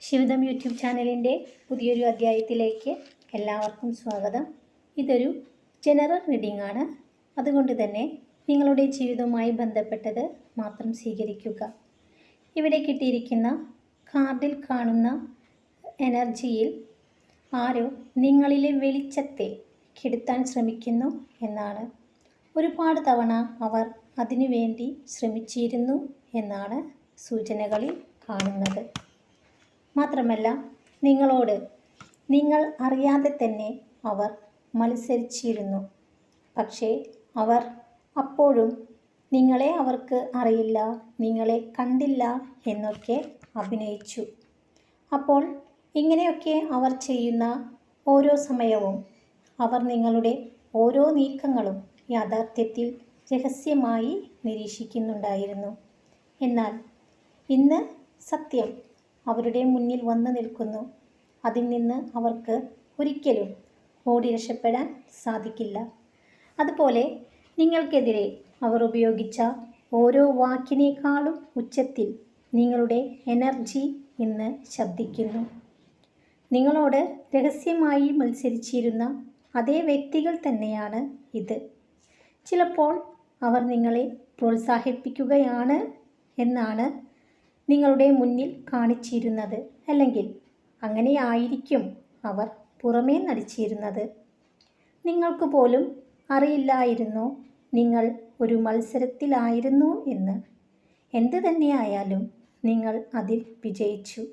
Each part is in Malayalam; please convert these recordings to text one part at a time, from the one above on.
ശിവദം യൂട്യൂബ് ചാനലിന്റെ പുതിയൊരു അധ്യായത്തിലേക്ക് എല്ലാവർക്കും സ്വാഗതം. ഇതൊരു ജനറൽ റീഡിംഗ് ആണ്. അതുകൊണ്ട് തന്നെ നിങ്ങളുടെ ജീവിതവുമായി ബന്ധപ്പെട്ടത് മാത്രം സ്വീകരിക്കുക. ഇവിടെ കിട്ടിയിരിക്കുന്ന കാർഡിൽ കാണുന്ന എനർജിയിൽ ആരോ നിങ്ങളിലെ വെളിച്ചത്തെ കെടുത്താൻ ശ്രമിക്കുന്നു എന്നാണ്. ഒരുപാട് തവണ അവർ അതിനുവേണ്ടി ശ്രമിച്ചിരുന്നു എന്നാണ് സൂചനകളിൽ കാണുന്നത്. മാത്രമല്ല നിങ്ങളോട് നിങ്ങൾ അറിയാതെ തന്നെ അവർ മത്സരിച്ചിരുന്നു. പക്ഷേ അവർ അപ്പോഴും നിങ്ങളെ അവർക്ക് അറിയില്ല നിങ്ങളെ കണ്ടില്ല എന്നൊക്കെ അഭിനയിച്ചു. അപ്പോൾ ഇങ്ങനെയൊക്കെ അവർ ചെയ്യുന്ന ഓരോ സമയവും അവർ നിങ്ങളുടെ ഓരോ നീക്കങ്ങളും യാഥാർത്ഥ്യത്തിൽ രഹസ്യമായി നിരീക്ഷിക്കുന്നുണ്ടായിരുന്നു. എന്നാൽ ഇന്ന് സത്യം അവരുടെ മുന്നിൽ വന്നു നിൽക്കുന്നു. അതിൽ നിന്ന് അവർക്ക് ഒരിക്കലും ഓടി രക്ഷപ്പെടാൻ സാധിക്കില്ല. അതുപോലെ നിങ്ങൾക്കെതിരെ അവർ ഉപയോഗിച്ച ഓരോ വാക്കിനേക്കാളും ഉച്ചത്തിൽ നിങ്ങളുടെ എനർജി ഇന്ന് ശബ്ദിക്കുന്നു. നിങ്ങളോട് രഹസ്യമായി മത്സരിച്ചിരുന്ന അതേ വ്യക്തികൾ തന്നെയാണ് ഇത്. ചിലപ്പോൾ അവർ നിങ്ങളെ പ്രോത്സാഹിപ്പിക്കുകയാണ് എന്നാണ് നിങ്ങളുടെ മുന്നിൽ കാണിച്ചിരുന്നത് അല്ലെങ്കിൽ അങ്ങനെയായിരിക്കും അവർ പുറമേ നടിച്ചിരുന്നത്. നിങ്ങൾക്ക് പോലും അറിയില്ലായിരുന്നു നിങ്ങൾ ഒരു മത്സരത്തിലായിരുന്നു എന്ന്. എന്ത് തന്നെയായാലും നിങ്ങൾ അതിൽ വിജയിച്ചു.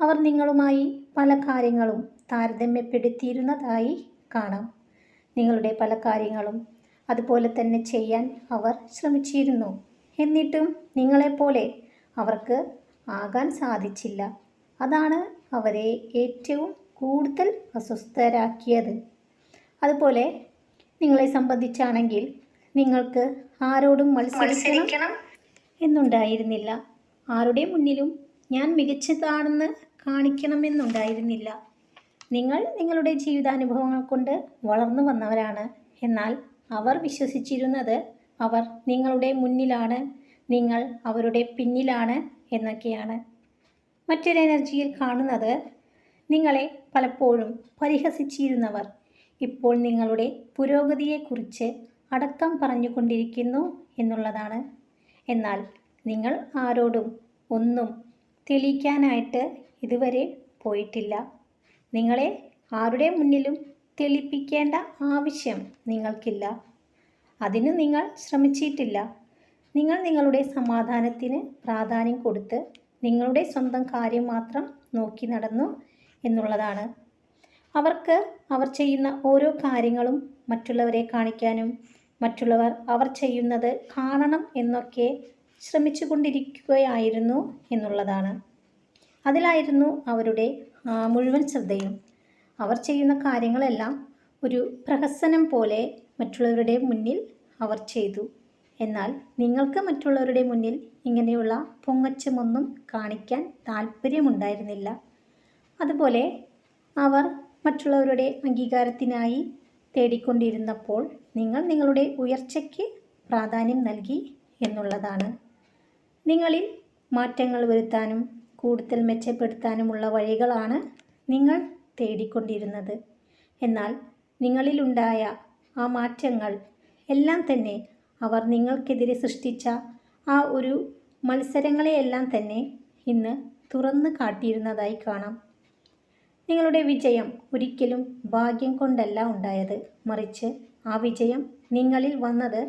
അവർ നിങ്ങളുമായി പല കാര്യങ്ങളും താരതമ്യപ്പെടുത്തിയിരുന്നതായി കാണാം. നിങ്ങളുടെ പല കാര്യങ്ങളും അതുപോലെ തന്നെ ചെയ്യാൻ അവർ ശ്രമിച്ചിരുന്നു. എന്നിട്ടും നിങ്ങളെപ്പോലെ അവർക്ക് ആകാൻ സാധിച്ചില്ല. അതാണ് അവരെ ഏറ്റവും കൂടുതൽ അസ്വസ്ഥരാക്കിയത്. അതുപോലെ നിങ്ങളെ സംബന്ധിച്ചാണെങ്കിൽ നിങ്ങൾക്ക് ആരോടും മത്സരിക്കണം എന്നുണ്ടായിരുന്നില്ല. ആരുടെ മുന്നിലും ഞാൻ മികച്ചതാണെന്ന് കാണിക്കണമെന്നുണ്ടായിരുന്നില്ല നിങ്ങൾ നിങ്ങളുടെ ജീവിതാനുഭവങ്ങൾ കൊണ്ട് വളർന്നു വന്നവരാണ്. എന്നാൽ അവർ വിശ്വസിച്ചിരുന്നത് അവർ നിങ്ങളുടെ മുന്നിലാണ് നിങ്ങൾ അവരുടെ പിന്നിലാണ് എന്നൊക്കെയാണ്. മറ്റൊരു എനർജിയിൽ കാണുന്നത് നിങ്ങളെ പലപ്പോഴും പരിഹസിച്ചിരുന്നവർ. ഇപ്പോൾ നിങ്ങളുടെ പുരോഗതിയെക്കുറിച്ച് അടക്കം പറഞ്ഞുകൊണ്ടിരിക്കുന്നു എന്നുള്ളതാണ്. എന്നാൽ നിങ്ങൾ ആരോടും ഒന്നും തെളിയിക്കാനായിട്ട് ഇതുവരെ പോയിട്ടില്ല. നിങ്ങളെ ആരുടെ മുന്നിലും തെളിപ്പിക്കേണ്ട ആവശ്യം നിങ്ങൾക്കില്ല. അതിന് നിങ്ങൾ ശ്രമിച്ചിട്ടില്ല. നിങ്ങൾ നിങ്ങളുടെ സമാധാനത്തിന് പ്രാധാന്യം കൊടുത്ത് നിങ്ങളുടെ സ്വന്തം കാര്യം മാത്രം നോക്കി നടന്നു എന്നുള്ളതാണ്. അവർക്ക് അവർ ചെയ്യുന്ന ഓരോ കാര്യങ്ങളും മറ്റുള്ളവരെ കാണിക്കാനും മറ്റുള്ളവർ അവർ ചെയ്യുന്നത് കാണണം എന്നൊക്കെ ശ്രമിച്ചു കൊണ്ടിരിക്കുകയായിരുന്നു എന്നുള്ളതാണ്. അതിലായിരുന്നു അവരുടെ മുഴുവൻ ശ്രദ്ധയും. അവർ ചെയ്യുന്ന കാര്യങ്ങളെല്ലാം ഒരു പ്രഹസനം പോലെ മറ്റുള്ളവരുടെ മുന്നിൽ അവർ ചെയ്തു. എന്നാൽ നിങ്ങൾക്ക് മറ്റുള്ളവരുടെ മുന്നിൽ ഇങ്ങനെയുള്ള പൊങ്ങച്ചമൊന്നും കാണിക്കാൻ താല്പര്യമുണ്ടായിരുന്നില്ല അതുപോലെ അവർ മറ്റുള്ളവരുടെ അംഗീകാരത്തിനായി തേടിക്കൊണ്ടിരുന്നപ്പോൾ നിങ്ങൾ നിങ്ങളുടെ ഉയർച്ചയ്ക്ക് പ്രാധാന്യം നൽകി എന്നുള്ളതാണ്. നിങ്ങളിൽ മാറ്റങ്ങൾ വരുത്താനും കൂടുതൽ മെച്ചപ്പെടുത്താനുമുള്ള വഴികളാണ് നിങ്ങൾ തേടിക്കൊണ്ടിരുന്നത്. എന്നാൽ നിങ്ങളിലുണ്ടായ ആ മാറ്റങ്ങൾ എല്ലാം തന്നെ അവർ നിങ്ങൾക്കെതിരെ സൃഷ്ടിച്ച ആ ഒരു മത്സരങ്ങളെയെല്ലാം തന്നെ ഇന്ന് തുറന്നു കാട്ടിയിരുന്നതായി കാണാം. നിങ്ങളുടെ വിജയം ഒരിക്കലും ഭാഗ്യം കൊണ്ടല്ല ഉണ്ടായത്. മറിച്ച് ആ വിജയം നിങ്ങളിൽ വന്നത്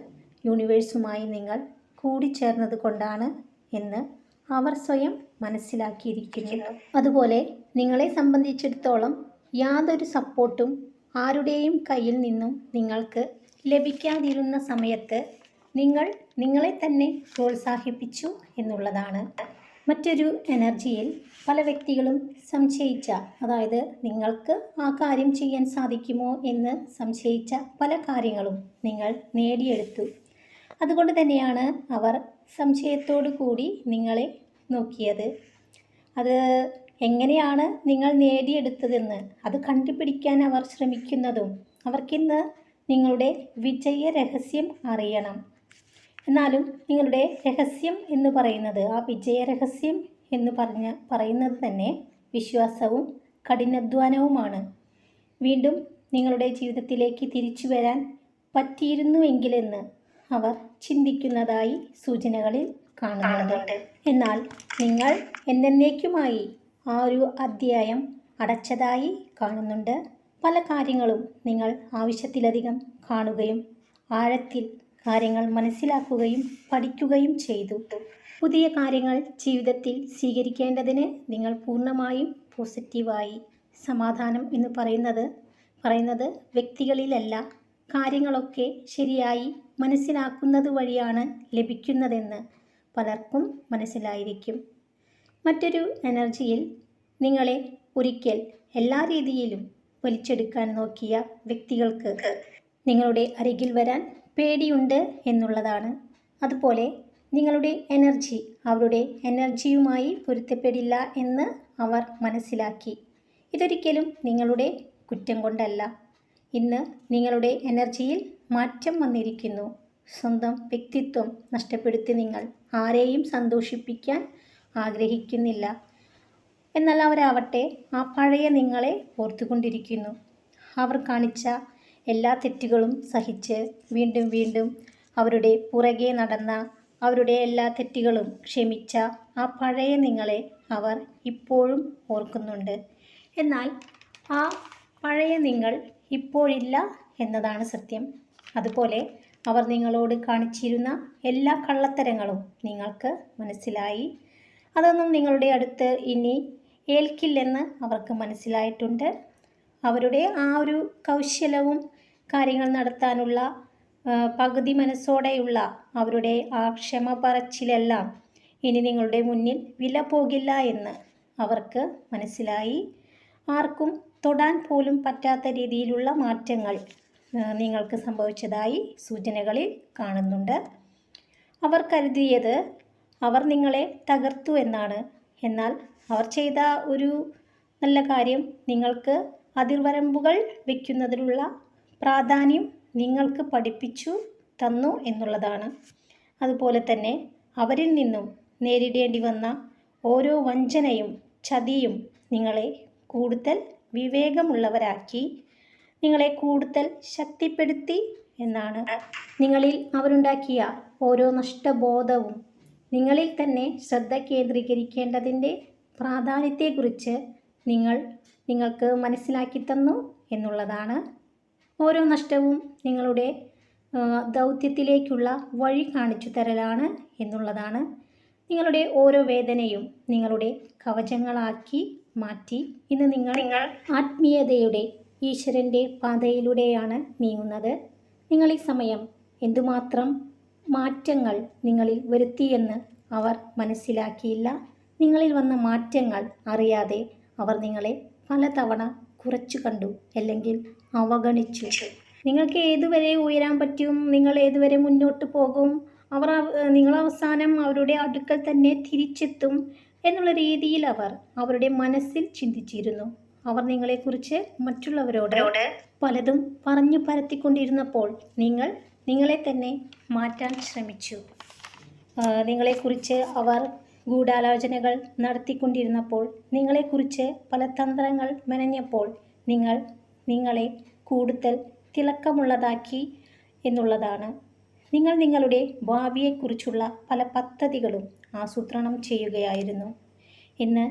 യൂണിവേഴ്സുമായി നിങ്ങൾ കൂടിച്ചേർന്നത് കൊണ്ടാണ് എന്ന് അവർ സ്വയം മനസ്സിലാക്കിയിരിക്കുന്നു അതുപോലെ നിങ്ങളെ സംബന്ധിച്ചിടത്തോളം യാതൊരു സപ്പോർട്ടും ആരുടെയും കയ്യിൽ നിന്നും നിങ്ങൾക്ക് ലഭിക്കാതിരുന്ന സമയത്ത് നിങ്ങൾ നിങ്ങളെ തന്നെ പ്രോത്സാഹിപ്പിച്ചു എന്നുള്ളതാണ്. മറ്റൊരു എനർജിയിൽ പല വ്യക്തികളും സംശയിച്ച അതായത് നിങ്ങൾക്ക് ആ കാര്യം ചെയ്യാൻ സാധിക്കുമോ എന്ന് സംശയിച്ച പല കാര്യങ്ങളും നിങ്ങൾ നേടിയെടുത്തു. അതുകൊണ്ട് തന്നെയാണ് അവർ സംശയത്തോടു കൂടി നിങ്ങളെ നോക്കിയത്. അത് എങ്ങനെയാണ് നിങ്ങൾ നേടിയെടുത്തതെന്ന് അത് കണ്ടുപിടിക്കാൻ അവർ ശ്രമിക്കുന്നതും അവർക്കിന്ന് നിങ്ങളുടെ വിജയ രഹസ്യം അറിയണം. എന്നാലും നിങ്ങളുടെ രഹസ്യം എന്ന് പറയുന്നത് ആ വിജയ രഹസ്യം എന്ന് പറഞ്ഞ പറയുന്നത് തന്നെ വിശ്വാസവും കഠിനാധ്വാനവുമാണ്. വീണ്ടും നിങ്ങളുടെ ജീവിതത്തിലേക്ക് തിരിച്ചു വരാൻ പറ്റിയിരുന്നുവെങ്കിലെന്ന് അവർ ചിന്തിക്കുന്നതായി സൂചനകളിൽ കാണുന്നുണ്ട്. എന്നാൽ നിങ്ങൾ എന്നേക്കുമായി ആ ഒരു അധ്യായം അടച്ചതായി കാണുന്നുണ്ട്. പല കാര്യങ്ങളും നിങ്ങൾ ആവശ്യത്തിലധികം കാണുകയും ആഴത്തിൽ കാര്യങ്ങൾ മനസ്സിലാക്കുകയും പഠിക്കുകയും ചെയ്തു. പുതിയ കാര്യങ്ങൾ ജീവിതത്തിൽ സ്വീകരിക്കേണ്ടതിന് നിങ്ങൾ പൂർണമായും പോസിറ്റീവായി സമാധാനം എന്ന് പറയുന്നത് പറയുന്നത് വ്യക്തികളിലല്ല. കാര്യങ്ങളൊക്കെ ശരിയായി മനസ്സിലാക്കുന്നത് വഴിയാണ് ലഭിക്കുന്നതെന്ന് പലർക്കും മനസ്സിലായിരിക്കും. മറ്റൊരു എനർജിയിൽ നിങ്ങളെ ഒരിക്കൽ എല്ലാ രീതിയിലും വലിച്ചെടുക്കാൻ നോക്കിയ വ്യക്തികൾക്ക് നിങ്ങളുടെ അരികിൽ വരാൻ പേടിയുണ്ട് എന്നുള്ളതാണ്. അതുപോലെ നിങ്ങളുടെ എനർജി അവരുടെ എനർജിയുമായി പൊരുത്തപ്പെടില്ല എന്ന് അവർ മനസ്സിലാക്കി. ഇതൊരിക്കലും നിങ്ങളുടെ കുറ്റം കൊണ്ടല്ല. ഇന്ന് നിങ്ങളുടെ എനർജിയിൽ മാറ്റം വന്നിരിക്കുന്നു. സ്വന്തം വ്യക്തിത്വം നഷ്ടപ്പെടുത്തി നിങ്ങൾ ആരെയും സന്തോഷിപ്പിക്കാൻ ആഗ്രഹിക്കുന്നില്ല. എന്നാൽ അവരാവട്ടെ ആ പഴയ നിങ്ങളെ ഓർത്തുകൊണ്ടിരിക്കുന്നു. അവർ കാണിച്ച എല്ലാ തെറ്റുകളും സഹിച്ച് വീണ്ടും വീണ്ടും അവരുടെ പുറകെ നടന്ന അവരുടെ എല്ലാ തെറ്റുകളും ക്ഷമിച്ച ആ പഴയ നിങ്ങളെ അവർ ഇപ്പോഴും ഓർക്കുന്നുണ്ട്. എന്നാൽ ആ പഴയ നിങ്ങൾ ഇപ്പോഴില്ല എന്നതാണ് സത്യം. അതുപോലെ അവർ നിങ്ങളോട് കാണിച്ചിരുന്ന എല്ലാ കള്ളത്തരങ്ങളും നിങ്ങൾക്ക് മനസ്സിലായി. അതൊന്നും നിങ്ങളുടെ അടുത്ത് ഇനി ഏൽക്കില്ലെന്ന് അവർക്ക് മനസ്സിലായിട്ടുണ്ട്. അവരുടെ ആ ഒരു കൗശലവും കാര്യങ്ങൾ നടത്താനുള്ള പകുതി മനസ്സോടെയുള്ള അവരുടെ ആ ക്ഷമ പറച്ചിലെല്ലാം ഇനി നിങ്ങളുടെ മുന്നിൽ വില പോകില്ല എന്ന് അവർക്ക് മനസ്സിലായി. ആർക്കും തൊടാൻ പോലും പറ്റാത്ത രീതിയിലുള്ള മാറ്റങ്ങൾ നിങ്ങൾക്ക് സംഭവിച്ചതായി സൂചനകളിൽ കാണുന്നുണ്ട്. അവർ കരുതിയത് അവർ നിങ്ങളെ തകർത്തു എന്നാണ്. എന്നാൽ അവർ ചെയ്ത ഒരു നല്ല കാര്യം നിങ്ങൾക്ക് അതിർവരമ്പുകൾ വയ്ക്കുന്നതിനുള്ള പ്രാധാന്യം നിങ്ങൾക്ക് പഠിപ്പിച്ചു തന്നു എന്നുള്ളതാണ്. അതുപോലെ തന്നെ അവരിൽ നിന്നും നേരിടേണ്ടി വന്ന ഓരോ വഞ്ചനയും ചതിയും നിങ്ങളെ കൂടുതൽ വിവേകമുള്ളവരാക്കി നിങ്ങളെ കൂടുതൽ ശക്തിപ്പെടുത്തി എന്നാണ്. നിങ്ങളിൽ അവരുണ്ടാക്കിയ ഓരോ നഷ്ടബോധവും നിങ്ങളിൽ തന്നെ ശ്രദ്ധ കേന്ദ്രീകരിക്കേണ്ടതിന്റെ പ്രാധാന്യത്തെക്കുറിച്ച് നിങ്ങൾ നിങ്ങൾക്ക് മനസ്സിലാക്കി തന്നു എന്നുള്ളതാണ്. ഓരോ നഷ്ടവും നിങ്ങളുടെ ദൗത്യത്തിലേക്കുള്ള വഴി കാണിച്ചു തരലാണ് എന്നുള്ളതാണ്. നിങ്ങളുടെ ഓരോ വേദനയും നിങ്ങളുടെ കവചങ്ങളാക്കി മാറ്റി. ഇന്ന് നിങ്ങൾ നിങ്ങൾ ആത്മീയതയുടെ ഈശ്വരന്റെ പാതയിലൂടെയാണ് നീങ്ങുന്നത്. നിങ്ങൾ ഈ സമയം എന്തുമാത്രം മാറ്റങ്ങൾ നിങ്ങളിൽ വരുത്തിയെന്ന് അവർ മനസ്സിലാക്കിയില്ല. നിങ്ങളിൽ വന്ന മാറ്റങ്ങൾ അറിയാതെ അവർ നിങ്ങളെ പലതവണ കുറച്ചു കണ്ടു അല്ലെങ്കിൽ അവഗണിച്ചു. നിങ്ങൾക്ക് ഏതുവരെ ഉയരാൻ പറ്റും? നിങ്ങൾ ഏതുവരെ മുന്നോട്ട് പോകും? അവർ അവ- നിങ്ങൾ അവസാനം അവരുടെ അടുക്കൽ തന്നെ തിരിച്ചെത്തും എന്നുള്ള രീതിയിൽ അവർ അവരുടെ മനസ്സിൽ ചിന്തിച്ചിരുന്നു. അവർ നിങ്ങളെക്കുറിച്ച് മറ്റുള്ളവരോട് പലതും പറഞ്ഞു പരത്തിക്കൊണ്ടിരുന്നപ്പോൾ നിങ്ങൾ നിങ്ങളെ തന്നെ മാറ്റാൻ ശ്രമിച്ചു. നിങ്ങളെക്കുറിച്ച് അവർ ഗൂഢാലോചനകൾ നടത്തിക്കൊണ്ടിരുന്നപ്പോൾ നിങ്ങളെക്കുറിച്ച് പല തന്ത്രങ്ങൾ മെനഞ്ഞപ്പോൾ നിങ്ങൾ നിങ്ങളെ കൂടുതൽ തിളക്കമുള്ളതാക്കി എന്നുള്ളതാണ്. നിങ്ങൾ നിങ്ങളുടെ ഭാവിയെക്കുറിച്ചുള്ള പല പദ്ധതികളും ആസൂത്രണം ചെയ്യുകയായിരുന്നു. ഇന്ന്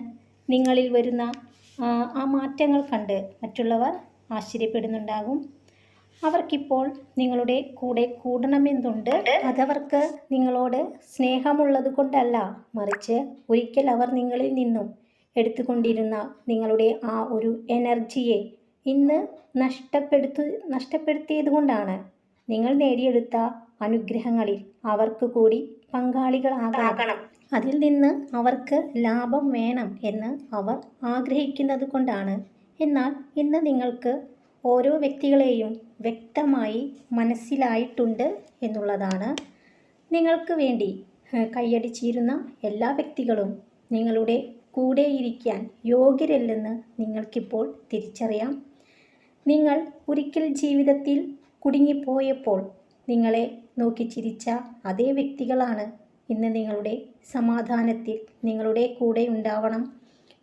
നിങ്ങളിൽ വരുന്ന ആ, മാറ്റങ്ങൾ കണ്ട് മറ്റുള്ളവർ ആശ്ചര്യപ്പെടുന്നുണ്ടാകും. അവർക്കിപ്പോൾ നിങ്ങളുടെ കൂടെ കൂടണമെന്നുണ്ട്. അതവർക്ക് നിങ്ങളോട് സ്നേഹമുള്ളത് കൊണ്ടല്ല മറിച്ച് ഒരിക്കൽ അവർ നിങ്ങളിൽ നിന്നും എടുത്തുകൊണ്ടിരുന്ന നിങ്ങളുടെ ആ ഒരു എനർജിയെ ഇന്ന് നഷ്ടപ്പെടുത്തു നഷ്ടപ്പെടുത്തിയത് കൊണ്ടാണ് നിങ്ങൾ നേടിയെടുത്ത അനുഗ്രഹങ്ങളിൽ അവർക്ക് കൂടി പങ്കാളികളാകണം അതിൽ നിന്ന് അവർക്ക് ലാഭം വേണം എന്ന് അവർ ആഗ്രഹിക്കുന്നത് കൊണ്ടാണ്. എന്നാൽ ഇന്ന് നിങ്ങൾക്ക് ഓരോ വ്യക്തികളെയും വ്യക്തമായി മനസ്സിലായിട്ടുണ്ട് എന്നുള്ളതാണ്. നിങ്ങൾക്ക് വേണ്ടി കൈയടിച്ചിരുന്ന എല്ലാ വ്യക്തികളും നിങ്ങളുടെ കൂടെ ഇരിക്കാൻ യോഗ്യരല്ലെന്ന് നിങ്ങൾക്കിപ്പോൾ തിരിച്ചറിയാം. നിങ്ങൾ ഒരിക്കൽ ജീവിതത്തിൽ കുടുങ്ങിപ്പോയപ്പോൾ നിങ്ങളെ നോക്കി ചിരിച്ച അതേ വ്യക്തികളാണ് ഇന്ന് നിങ്ങളുടെ സമാധാനത്തിൽ നിങ്ങളുടെ കൂടെ ഉണ്ടാവണം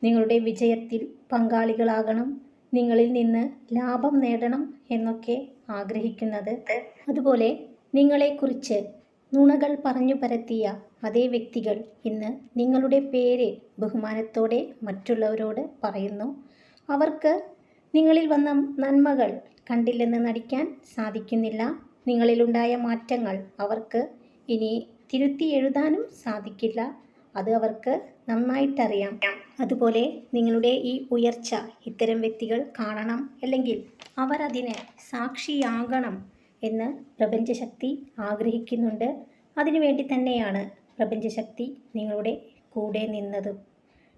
നിങ്ങളുടെ വിജയത്തിൽ പങ്കാളികളാകണം നിങ്ങളിൽ നിന്ന് ലാഭം നേടണം എന്നൊക്കെ ആഗ്രഹിക്കുന്നത്. അതുപോലെ നിങ്ങളെക്കുറിച്ച് നുണകൾ പറഞ്ഞു പരത്തിയ അതേ വ്യക്തികൾ ഇന്ന് നിങ്ങളുടെ പേര് ബഹുമാനത്തോടെ മറ്റുള്ളവരോട് പറയുന്നു. അവർക്ക് നിങ്ങളിൽ വന്ന നന്മകൾ കണ്ടില്ലെന്ന് നടിക്കാൻ സാധിക്കുന്നില്ല. നിങ്ങളിലുണ്ടായ മാറ്റങ്ങൾ അവർക്ക് ഇനി തിരുത്തി എഴുതാനും സാധിക്കില്ല. അത് അവർക്ക് നന്നായിട്ടറിയാം. അതുപോലെ നിങ്ങളുടെ ഈ ഉയർച്ച ഇത്തരം വ്യക്തികൾ കാണണം. അല്ലെങ്കിൽ അവർ സാക്ഷിയാകണം. എന്ന് പ്രപഞ്ചശക്തി ആഗ്രഹിക്കുന്നുണ്ട്. അതിനുവേണ്ടി തന്നെയാണ് പ്രപഞ്ചശക്തി നിങ്ങളുടെ കൂടെ നിന്നതും.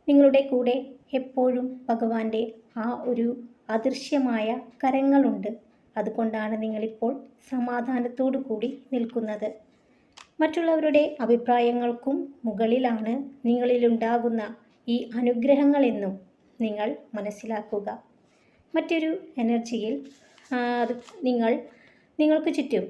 നിങ്ങളുടെ കൂടെ എപ്പോഴും ഭഗവാന്റെ ആ ഒരു അദൃശ്യമായ കരങ്ങളുണ്ട്. അതുകൊണ്ടാണ് നിങ്ങളിപ്പോൾ സമാധാനത്തോടു കൂടി നിൽക്കുന്നത്. മറ്റുള്ളവരുടെ അഭിപ്രായങ്ങൾക്കും മുകളിലാണ് നിങ്ങളിലുണ്ടാകുന്ന ഈ അനുഗ്രഹങ്ങളെന്നും നിങ്ങൾ മനസ്സിലാക്കുക. മറ്റൊരു എനർജിയിൽ നിങ്ങൾ നിങ്ങൾക്ക് ചുറ്റും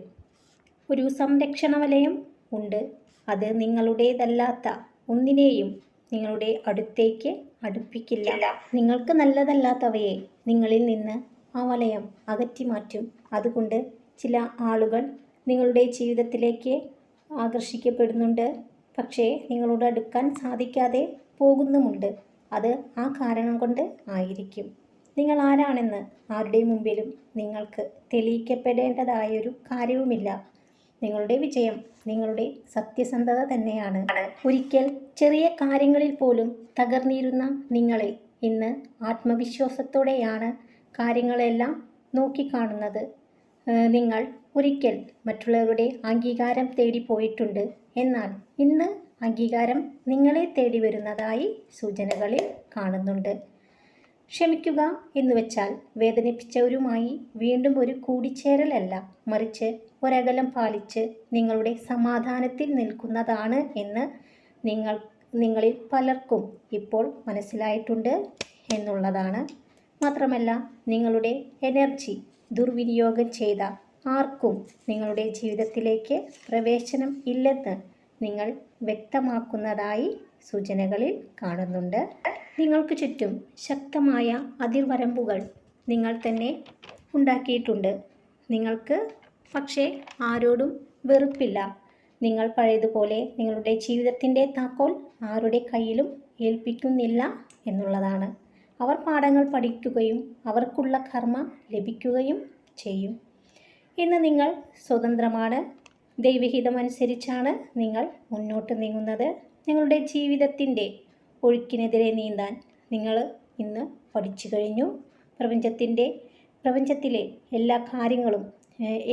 ഒരു സംരക്ഷണ വലയം ഉണ്ട്. അത് നിങ്ങളുടേതല്ലാത്ത ഒന്നിനെയും നിങ്ങളുടെ അടുത്തേക്ക് അടുപ്പിക്കില്ല. നിങ്ങൾക്ക് നല്ലതല്ലാത്തവയെ നിങ്ങളിൽ നിന്ന് ആ വലയം അകറ്റി മാറ്റും അതുകൊണ്ട് ചില ആളുകൾ നിങ്ങളുടെ ജീവിതത്തിലേക്ക് ആകർഷിക്കപ്പെടുന്നുണ്ട്. പക്ഷേ നിങ്ങളോട് അടുക്കാൻ സാധിക്കാതെ പോകുന്നുമുണ്ട്. അത് ആ കാരണം കൊണ്ട് ആയിരിക്കും. നിങ്ങൾ ആരാണെന്ന് ആരുടെ മുമ്പിലും നിങ്ങൾക്ക് തെളിയിക്കപ്പെടേണ്ടതായൊരു കാര്യവുമില്ല. നിങ്ങളുടെ വിജയം നിങ്ങളുടെ സത്യസന്ധത തന്നെയാണ്. ഒരിക്കൽ ചെറിയ കാര്യങ്ങളിൽ പോലും തകർന്നിരുന്ന നിങ്ങളെ ഇന്ന് ആത്മവിശ്വാസത്തോടെയാണ് കാര്യങ്ങളെല്ലാം നോക്കിക്കാണുന്നത്. നിങ്ങൾ ഒരിക്കൽ മറ്റുള്ളവരുടെ അംഗീകാരം തേടി പോയിട്ടുണ്ട്. എന്നാൽ ഇന്ന് അംഗീകാരം നിങ്ങളെ തേടി വരുന്നതായി സൂചനകളിൽ കാണുന്നുണ്ട്. ക്ഷമിക്കുക എന്ന് വെച്ചാൽ വേദനിപ്പിച്ചവരുമായി വീണ്ടും ഒരു കൂടിച്ചേരലല്ല. മറിച്ച് ഒരകലം പാലിച്ച് നിങ്ങളുടെ സമാധാനത്തിൽ നിൽക്കുന്നതാണ് എന്ന് നിങ്ങൾ നിങ്ങളിൽ പലർക്കും ഇപ്പോൾ മനസ്സിലായിട്ടുണ്ട് എന്നുള്ളതാണ്. മാത്രമല്ല നിങ്ങളുടെ എനർജി ദുർവിനിയോഗം ചെയ്ത ആർക്കും നിങ്ങളുടെ ജീവിതത്തിലേക്ക് പ്രവേശനം ഇല്ലെന്ന് നിങ്ങൾ വ്യക്തമാക്കുന്നതായി സൂചനകളിൽ കാണുന്നുണ്ട്. നിങ്ങൾക്ക് ചുറ്റും ശക്തമായ അതിർവരമ്പുകൾ നിങ്ങൾ തന്നെ ഉണ്ടാക്കിയിട്ടുണ്ട്. നിങ്ങൾക്ക് പക്ഷേ ആരോടും വെറുപ്പില്ല. നിങ്ങൾ പഴയതുപോലെ നിങ്ങളുടെ ജീവിതത്തിന്റെ താക്കോൽ ആരുടെ കയ്യിലും ഏൽപ്പിക്കുന്നില്ല എന്നുള്ളതാണ്. അവർ പാഠങ്ങൾ പഠിക്കുകയും അവർക്കുള്ള കർമ്മ ലഭിക്കുകയും ചെയ്യും. ഇന്ന് നിങ്ങൾ സ്വതന്ത്രമാണ്. ദൈവഹിതമനുസരിച്ചാണ് നിങ്ങൾ മുന്നോട്ട് നീങ്ങുന്നത്. നിങ്ങളുടെ ജീവിതത്തിന്റെ ഒഴുക്കിനെതിരെ നീന്താൻ നിങ്ങൾ ഇന്ന് പഠിച്ചു കഴിഞ്ഞു. പ്രപഞ്ചത്തിന്റെ പ്രപഞ്ചത്തിലെ എല്ലാ കാര്യങ്ങളും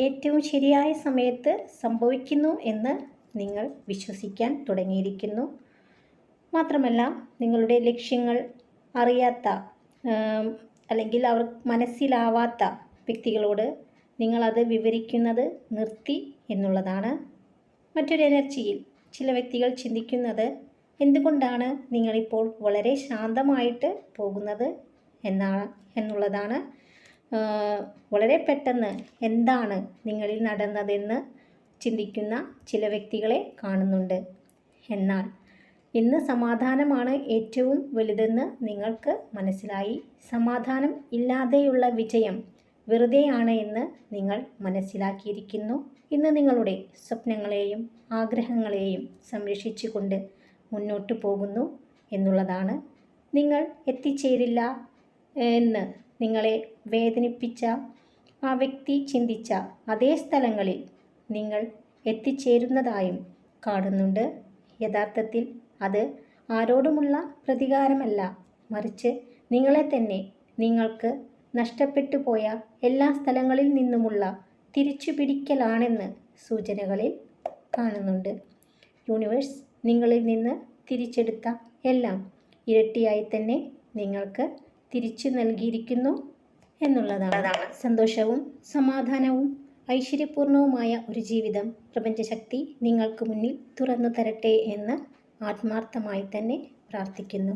ഏറ്റവും ശരിയായ സമയത്ത് സംഭവിക്കുന്നു എന്ന് നിങ്ങൾ വിശ്വസിക്കാൻ തുടങ്ങിയിരിക്കുന്നു. മാത്രമല്ല നിങ്ങളുടെ ലക്ഷ്യങ്ങൾ അറിയാത്ത അല്ലെങ്കിൽ അവർ മനസ്സിലാവാത്ത വ്യക്തികളോട് നിങ്ങളത് വിവരിക്കുന്നത് നിർത്തി എന്നുള്ളതാണ്. മറ്റൊരു എനർജിയിൽ ചില വ്യക്തികൾ ചിന്തിക്കുന്നത് എന്തുകൊണ്ടാണ് നിങ്ങളിപ്പോൾ വളരെ ശാന്തമായിട്ട് പോകുന്നത് എന്നാണ് എന്നുള്ളതാണ് വളരെ പെട്ടെന്ന് എന്താണ് നിങ്ങളിൽ നടന്നതെന്ന് ചിന്തിക്കുന്ന ചില വ്യക്തികളെ കാണുന്നുണ്ട്. എന്നാൽ ഇന്ന് സമാധാനമാണ് ഏറ്റവും വലുതെന്ന് നിങ്ങൾക്ക് മനസ്സിലായി. സമാധാനം ഇല്ലാതെയുള്ള വിജയം വെറുതെയാണ് എന്ന് നിങ്ങൾ മനസ്സിലാക്കിയിരിക്കുന്നു. ഇന്ന് നിങ്ങളുടെ സ്വപ്നങ്ങളെയും ആഗ്രഹങ്ങളെയും സംരക്ഷിച്ചുകൊണ്ട് മുന്നോട്ട് പോകുന്നു എന്നുള്ളതാണ്. നിങ്ങൾ എത്തിച്ചേരില്ല എന്ന് നിങ്ങളെ വേദനിപ്പിച്ച ആ വ്യക്തി ചിന്തിച്ച അതേ സ്ഥലങ്ങളിൽ നിങ്ങൾ എത്തിച്ചേരുന്നതായും കാണുന്നുണ്ട്. യഥാർത്ഥത്തിൽ അത് ആരോടുമുള്ള പ്രതികാരമല്ല. മറിച്ച് നിങ്ങളെ തന്നെ നിങ്ങൾക്ക് നഷ്ടപ്പെട്ടു പോയ എല്ലാ സ്ഥലങ്ങളിൽ നിന്നുമുള്ള തിരിച്ചുപിടിക്കലാണെന്ന് സൂചനകളിൽ കാണുന്നുണ്ട്. യൂണിവേഴ്സ് നിങ്ങളിൽ നിന്ന് തിരിച്ചെടുത്ത എല്ലാം ഇരട്ടിയായി തന്നെ നിങ്ങൾക്ക് തിരിച്ചു നൽകിയിരിക്കുന്നു എന്നുള്ളതാണ്. സന്തോഷവും സമാധാനവും ഐശ്വര്യപൂർണവുമായ ഒരു ജീവിതം പ്രപഞ്ചശക്തി നിങ്ങൾക്ക് മുന്നിൽ തുറന്നു തരട്ടെ എന്ന് ആത്മാർത്ഥമായി തന്നെ പ്രാർത്ഥിക്കുന്നു.